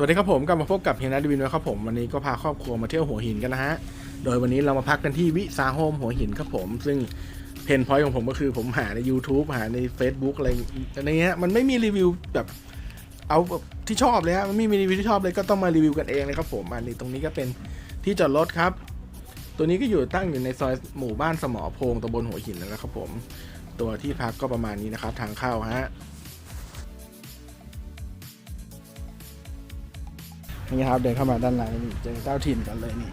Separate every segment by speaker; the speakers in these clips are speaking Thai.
Speaker 1: สวัสดีครับผมกลับมาพบกับเฮียนัทวินนะครับผมวันนี้ก็พาครอบครัวมาเที่ยวหัวหินกันนะฮะโดยวันนี้เรามาพักกันที่วิสาโฮมหัวหินครับผม ซึ่งเพนพอยต์ของผมก็คือผมหาใน YouTube หาใน Facebook อะไรอะไรเงี้ยมันไม่มีรีวิวแบบเอาที่ชอบเลยฮะมันไม่มีรีวิวที่ชอบเลยก็ต้องมารีวิวกันเองเลยครับผมอันนี้ตรงนี้ก็เป็นที่จอดรถครับ ตัวนี้ก็อยู่ตั้งอยู่ในซอยหมู่บ้านสมอโพงตำบลหัวหินนั่นแหละครับผม ตัวที่พักก็ประมาณนี้นะครับทางเข้าฮะ นี่ครับเดินเข้ามาด้านในนี่เจอเจ้าถิ่นกันเลยนี่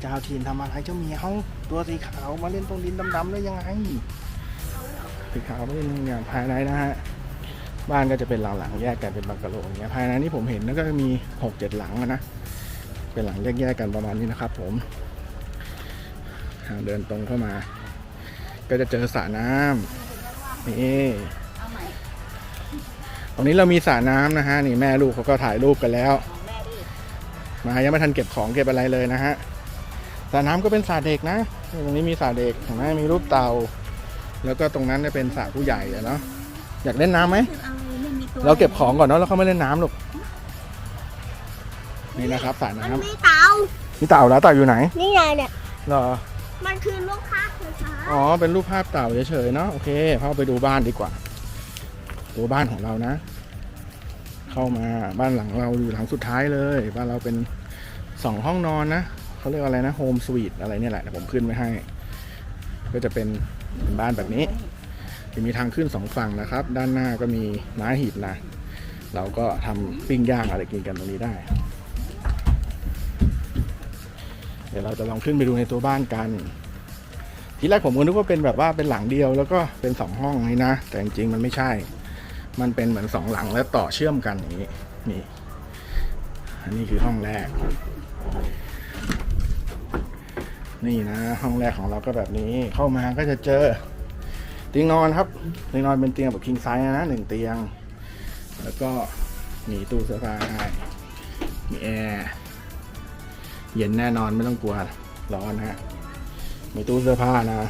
Speaker 1: เจ้าถิ่นทำอะไรเจ้าเหมียวตัวสีขาวมาเล่นตรงดินดำๆได้ยังไงสีขาวไม่เล่นอย่างภายในนะฮะบ้านก็จะเป็นหลังๆแยกกันเป็นบังกะโลอย่างเงี้ยภายในนี่ผมเห็นแล้วก็มีหกเจ็ดหลังอะนะเป็นหลังแยกๆกันประมาณนี้นะครับ ผมทางเดินตรงเข้ามา ก็จะเจอสระน้ำนี่ตรงนี้เรามีสระน้ำนะฮะนี่แม่ลูกเขาก็ถ่ายรูปกันแล้ว มายังไม่ทันเก็บของเก็บอะไรเลยนะฮะสระน้ำก็เป็นสระเด็กนะ ตรงนี้มีสระเด็กเห็นไหมมีรูปเต่า แล้วก็ตรงนั้นจะเป็นสระผู้ใหญ่อะเนาะอยากเล่นน้ำไหมเราเก็บของก่อนเนาะแล้วเขาไม่เล่นน้ำหรอกนี่นะครับสระ
Speaker 2: มัน
Speaker 1: น้ำ
Speaker 2: มีเตา
Speaker 1: มีเต่าแล้วเต่าอยู่ไหน
Speaker 2: นี่ไงเนี่ย
Speaker 1: เหรอ
Speaker 2: มันคือลูกค้าคือช้า
Speaker 1: อ๋อเป็นรูปภาพเต่าเฉยๆเนาะโอเคเข้าไปดูบ้านดีกว่า ตัวบ้านของเรานะ เข้ามาบ้านหลังเราอยู่หลังสุดท้ายเลย บ้านเราเป็นสองห้องนอนนะเขาเรียกอะไรนะโฮมสวีทอะไรเนี่ยแหละผมขึ้นไว้ให้ ก็จะเป็นเป็นบ้านแบบนี้จะมีทางขึ้นสองฝั่งนะครับ ด้านหน้าก็มีไม้หีบนะเราก็ทำปิ้งย่างอะไรกินกันตรงนี้ได้ เดี๋ยวเราจะลองขึ้นไปดูในตัวบ้านกัน ทีแรกผมก็นึกว่าเป็นแบบว่าเป็นหลังเดียวแล้วก็เป็นสองห้องนี่นะ แต่จริงๆมันไม่ใช่ มันเป็นเหมือนสองหลังแล้วต่อเชื่อมกันอย่างนี้นี่อันนี้คือห้องแรก นี่นะ ห้องแรกของเราก็แบบนี้เข้ามาก็จะเจอเตียงนอนครับเตียงนอนเป็นเตียงแบบคิงไซส์นะหนึ่งเตียง แล้วก็มีตู้เสื้อผ้าให้มีแอร์เย็นแน่นอนไม่ต้องกลัวร้อนฮะมีตู้เสื้อผ้านะ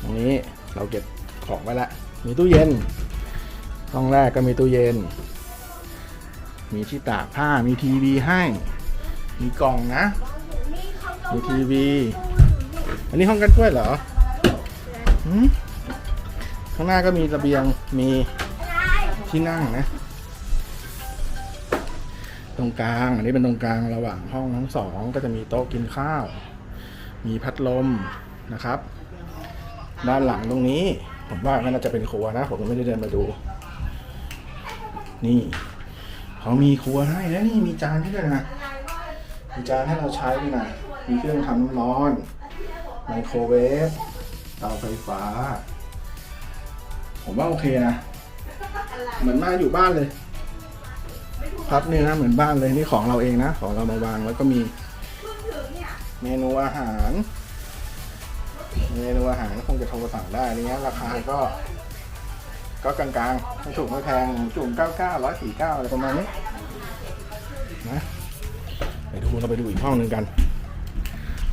Speaker 1: ตรงนี้เราเก็บของไว้ละ มีตู้เย็น ห้องแรกก็มีตู้เย็น มีที่ตากผ้า มีทีวีให้ มีกล่องนะ มีทีวี อันนี้ห้องกันกล้วยเหรอข้างหน้าก็มีระเบียง มีที่นั่งนะ ตรงกลาง อันนี้เป็นตรงกลางระหว่างห้องทั้งสองก็จะมีโต๊ะกินข้าว มีพัดลมนะครับ ด้านหลังตรงนี้ ผมว่ามันน่าจะเป็นครัวนะ ผมยังไม่ได้เดินมาดู นี่เขามีครัวให้แล้วนี่มีจานให้ด้วยนะมีจานให้เราใช้ด้วยนะมีเครื่องทำน้ำร้อนไมโครเวฟเตาไฟฟ้า ผมว่าโอเคนะ เหมือนมาอยู่บ้านเลยครับนี่นะเหมือนบ้านเลยนี่ของเราเองนะ ของเรามาวางแล้วก็มี เมนูอาหาร เมนูอาหารคงจะโทรสั่งได้อะไรเงี้ยราคาก็ ก็กลางๆ ไม่ถูกไม่แพงจุ่มเก้าเก้าร้อยสี่เก้าอะไรประมาณนี้นะไปดูเราไปดูอีกห้องหนึ่งกัน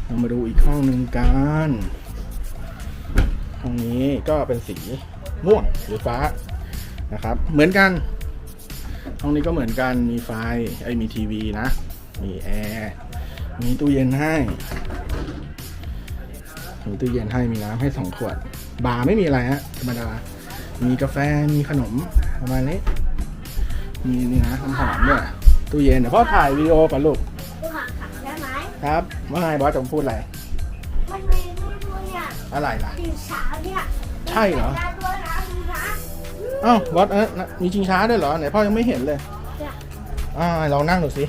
Speaker 1: เรามาดูอีกห้องหนึ่งกันห้องนี้ก็เป็นสีม่วงหรือฟ้านะครับ เหมือนกัน ห้องนี้ก็เหมือนกันมีไฟไอ้มีทีวีนะ มีแอร์มีตู้เย็นให้มีตู้เย็นให้มีน้ำให้สองขวด บาร์ไม่มีอะไรฮะธรรมดา มีกาแฟมีขนมประมาณนี้มีนี่นะน้ำหอมด้วยตู้เย็นเดี๋ยวพ่อถ่ายวิดีโอก่อนลูก
Speaker 2: ลูกค้าขับได้ไหม
Speaker 1: ครับว่าไงบอสจะพูดอะไร
Speaker 2: มันมีด้วยด้วยเนี่ย
Speaker 1: อะไรล่ะ
Speaker 2: ตีเช้าเนี่ย
Speaker 1: ใช่เหรอ
Speaker 2: ได้ด้วยนะคุณนะ
Speaker 1: อ้าวบอสเออนะมีชิงช้าด้วยเหรอไหนพ่อยังไม่เห็นเลย
Speaker 2: เนี่ย
Speaker 1: อ่าลองนั่งดูสิ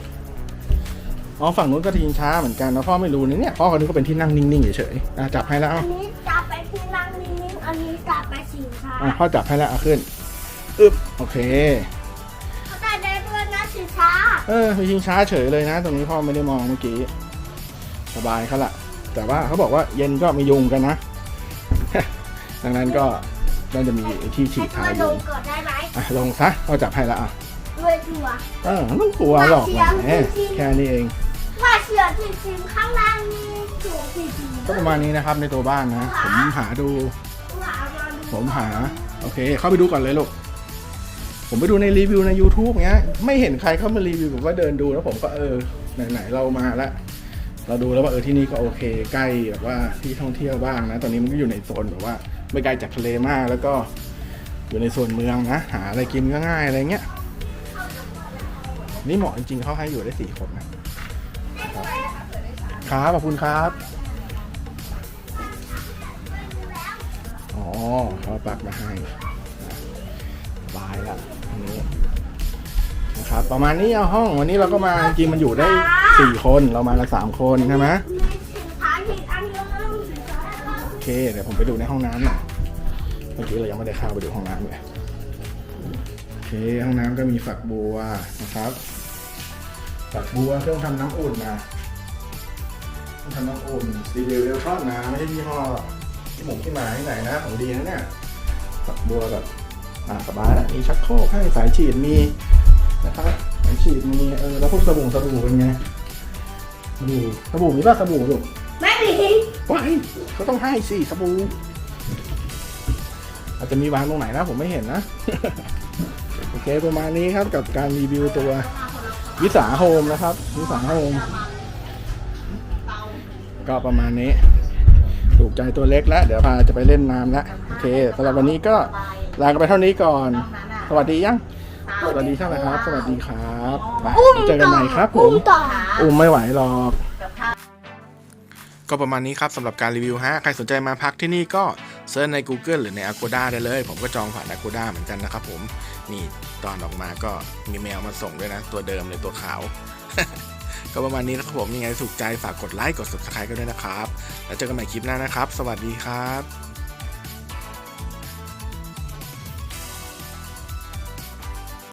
Speaker 1: อ๋อฝั่งนู้นก็ชิงช้าเหมือนกันนะพ่อไม่รู้นะเนี่ยพ่อคนนี้ก็เป็นที่นั่งนิ่งๆเฉยๆอะจับให้แล้ว
Speaker 2: อั
Speaker 1: เอา
Speaker 2: นนี้จับไปที่นั่งนิ่ง อะ
Speaker 1: พ่อจับให้แล้วเอาขึ้นอึ๊บโอเค
Speaker 2: เขาได้ได้ด้วยนะสินค้า
Speaker 1: เออมีชิงช้าเฉยเลยนะ ตรงนี้พ่อไม่ได้มองเมื่อกี้สบายเขาละแต่ว่าเขาบอกว่าเย็นก็มียุงกันนะ ดังนั้นก็น่าจะมีไอ้ที่ฉีด
Speaker 2: ให้
Speaker 1: ทา
Speaker 2: มาล
Speaker 1: ยุ
Speaker 2: ง
Speaker 1: ง
Speaker 2: ก่อนได้ไหม
Speaker 1: อะลงซะพ่อจับให้แล้วอะ
Speaker 2: ด้วยตัว
Speaker 1: เออไม่ต้องกลัวหรอกแหมแค่นี้เอง
Speaker 2: ว่าเสือจริงๆข้างล่างนี่สูงจริงๆ
Speaker 1: ก็ประมาณนี้นะครับในตัวบ้านนะ ผมหาดู
Speaker 2: ว่าเอามาดู
Speaker 1: ผมหา โอเค เข้าไปดูก่อนเลยลูก ผมไปดูในรีวิวใน YouTube เงี้ย ไม่เห็นใครเข้ามารีวิวผมก็เดินดูแล้วผมก็เออ ไหนๆเรามาล้วเราดูแล้วว่าเออที่นี่ก็โอเค ใกล้แบบว่าที่ท่องเที่ยวบ้างนะ ตอนนี้มันก็อยู่ในโซนแบบว่า ไม่ไกลจากทะเลมากแล้วก็อยู่ในโซนเมืองนะ หาอะไรกินก็ง่ายอะไรเงี้ย นี่เหมาะจริงๆเขาให้อยู่ได้สี่คนนะครับครับขอบคุณครับ อ๋อเขาปักมาให้บายละอันนี้นะครับประมาณนี้เอาห้องวันนี้เราก็มาจริงมันอยู่ได้สี่คนเรามากันสามคนใช่ไหมโอเคเดี๋ยวผมไปดูในห้องน้ำหน่อยเมื่อกี้เรายังไม่ได้เข้าไปดูห้องน้ำเลยโอเคห้องน้ำก็มีฝักบัวนะครับฝักบัวเครื่องทำน้ำอุ่นนะเครื่องทำน้ำอุ่นซีเรียลเอลทอนนะไม่ใช่ยี่ห้อ หมูที่หมาที่ไหนนะของดีนะเนี่ยฝักบัวแบบอ่าสบายแล้วมีชักโครกให้สายฉีดมีนะครับสายฉีดมีเออแล้วพวกสบู่สบู่เป็นไงสบู่สบู่มีป่ะสบู่ลูก
Speaker 2: ไม่มี
Speaker 1: ว้ายก็ต้องให้สิสบู่อาจจะมีวางตรงไหนนะผมไม่เห็นนะ โอเคประมาณนี้ครับกับการรีวิวตัววิสาโฮมนะครับ วิสาโฮมก็ประมาณนี้ ถูกใจตัวเล็กแล้ว เดี๋ยวพาจะไปเล่นน้ำแล้วโอเคสำหรับวันนี้ก็ลากันไปเท่านี้ก่อน สวัสดียัง สวัสดีช่างนะครับ สวัสดีครับไปเจอกันใหม่ครับผม
Speaker 2: ต่อ
Speaker 1: อุ้มไม่ไหวหรอกก็ประมาณนี้ครับสำหรับการรีวิวฮะ ใครสนใจมาพักที่นี่ก็เซิร์ชใน Google หรือใน Agoda ได้เลย ผมก็จองผ่าน Agoda เหมือนกันนะครับผม นี่ตอนออกมาก็มีแมวมาส่งด้วยนะ ตัวเดิมเลยตัวขาว ก็ประมาณนี้นะครับผมยังไงถูกใจฝากกดไลค์กด Subscribe กันด้วยนะครับ แล้วเจอกันใหม่คลิปหน้านะครับ สวัสดีครับ